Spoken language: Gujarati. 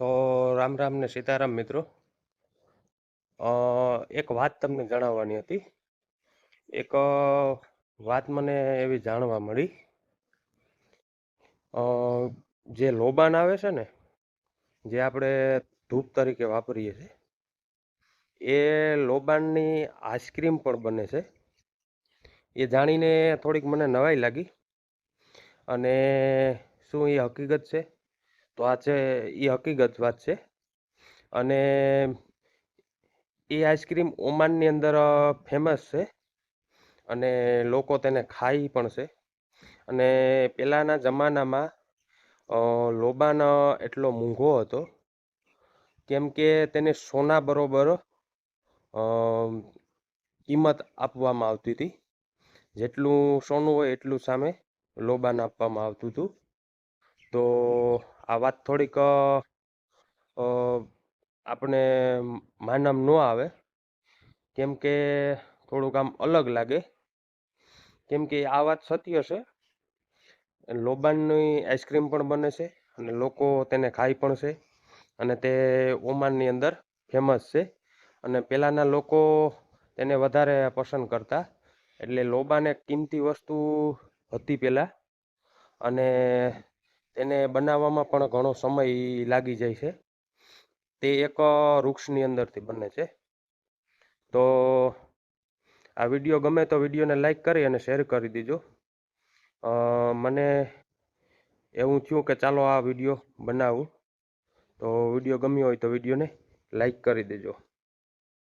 તો રામ રામ ને સીતારામ મિત્રો. એક વાત તમને જણાવવાની હતી. એક વાત મને એવી જાણવા મળી. જે લોબાન આવે છે ને, જે આપણે ધૂપ તરીકે વાપરીએ છીએ એ લોબાનની આઈસ્ક્રીમ પણ બને છે. એ જાણીને થોડીક મને નવાઈ લાગી. અને શું એ હકીકત છે? તો આ છે એ હકીકત વાત છે. અને એ આઈસ્ક્રીમ ઓમાનની અંદર ફેમસ છે. અને લોકો તેને ખાય પણ છે. અને પહેલાંના જમાનામાં લોબાન એટલો મોંઘો હતો. કેમ કે તેને સોના બરોબર કિંમત આપવામાં આવતી હતી. જેટલું સોનું હોય એટલું સામે લોબાન આપવામાં આવતું હતું. તો આ વાત થોડીક આપણે માનમ ન આવે. કેમ કે થોડુંક આમ અલગ લાગે. કેમ કે આ વાત સત્ય છે. લોબાનની આઈસ્ક્રીમ પણ બને છે અને લોકો તેને ખાય પણ છે અને તે ઓમાનની અંદર ફેમસ છે. અને પહેલાંના લોકો તેને વધારે પસંદ કરતા. એટલે લોબાન એક કિંમતી વસ્તુ હતી પહેલાં અને તેને બનાવવામાં પણ ઘણો સમય લાગી જાય છે. તે એક વૃક્ષની અંદરથી બને છે. તો આ વીડિયો ગમે તો વિડીયોને લાઈક કરી અને શેર કરી દીજો. મને એવું થયું કે ચાલો આ વીડિયો બનાવું. તો વીડિયો ગમ્યો હોય તો વિડીયોને લાઈક કરી દેજો.